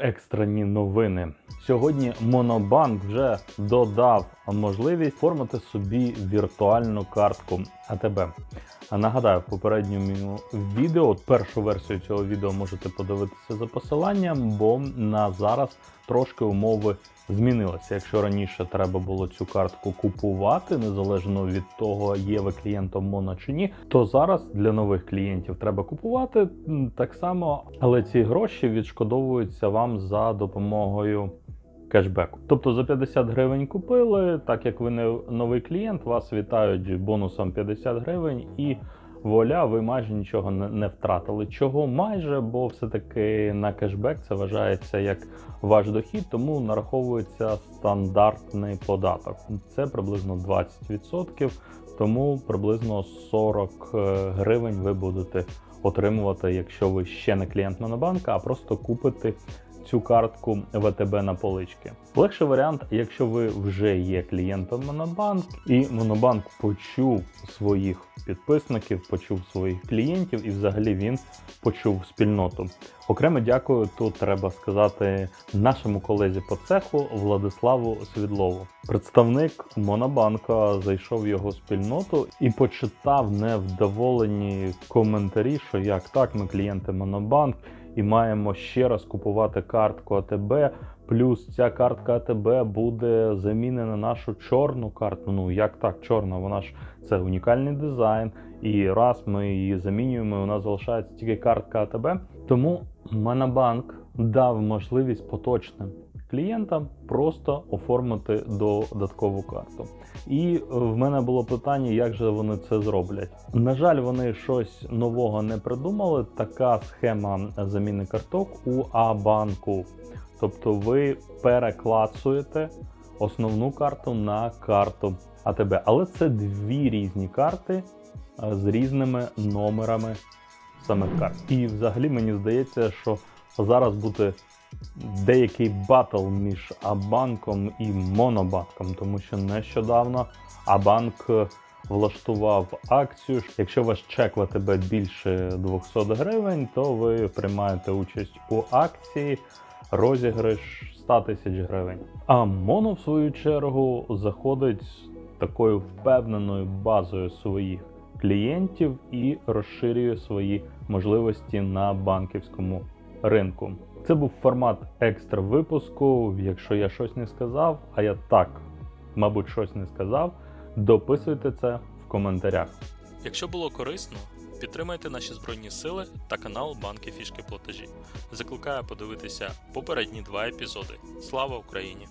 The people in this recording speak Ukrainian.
Екстрені новини. Сьогодні Монобанк вже додав можливість оформити собі віртуальну картку АТБ. А Нагадаю, в попередньому відео, першу версію цього відео можете подивитися за посиланням, бо на зараз трошки умови змінилися. Якщо раніше треба було цю картку купувати, незалежно від того, є ви клієнтом Моно чи ні, то зараз для нових клієнтів треба купувати так само, але ці гроші відшкодовуються вам за допомогою кешбеку. Тобто за 50 гривень купили, так як ви не новий клієнт, вас вітають бонусом 50 гривень і. Воля, ви майже нічого не, втратили. Чого майже, бо все-таки на кешбек це вважається як ваш дохід, тому нараховується стандартний податок. Це приблизно 20%, тому приблизно 40 е, гривень ви будете отримувати, якщо ви ще не клієнт Монобанка, а просто купите цю картку ВТБ на полички. Легший варіант, якщо ви вже є клієнтом Монобанк, і Монобанк почув своїх підписників, почув своїх клієнтів, і взагалі він почув спільноту. Окремо дякую. Тут треба сказати нашому колезі по цеху Владиславу Свідлову. Представник Монобанка зайшов в його спільноту і почитав невдоволені коментарі, що як так, ми клієнти Монобанк і маємо ще раз купувати картку АТБ. Плюс ця картка АТБ буде замінена на нашу чорну картку. Ну як так, чорна? Вона ж це унікальний дизайн. І раз ми її замінюємо, у нас залишається тільки картка АТБ. Тому Манабанк дав можливість поточним клієнтам просто оформити додаткову карту. І е, в мене було питання, як же вони це зроблять. На жаль, вони щось нового не придумали. Така схема заміни карток у А-банку. Тобто ви переклацуєте основну карту на карту АТБ. Але це дві різні карти е, з різними номерами самих карт. І взагалі мені здається, що зараз буде деякий батл між Абанком і Монобанком, тому що нещодавно Абанк е, влаштував акцію. Якщо ваш чек в АТБ більше 200 гривень, то ви приймаєте участь у акції розіграш 100 тисяч гривень. А Моно, в свою чергу, заходить з такою впевненою базою своїх клієнтів і розширює свої можливості на банківському ринку. Це був формат екстра випуску. Якщо я щось не сказав, а я так, мабуть, щось не сказав, дописуйте це в коментарях. Якщо було корисно, підтримайте наші збройні сили та канал Банки Фішки Платежі. Закликаю подивитися попередні два епізоди. Слава Україні!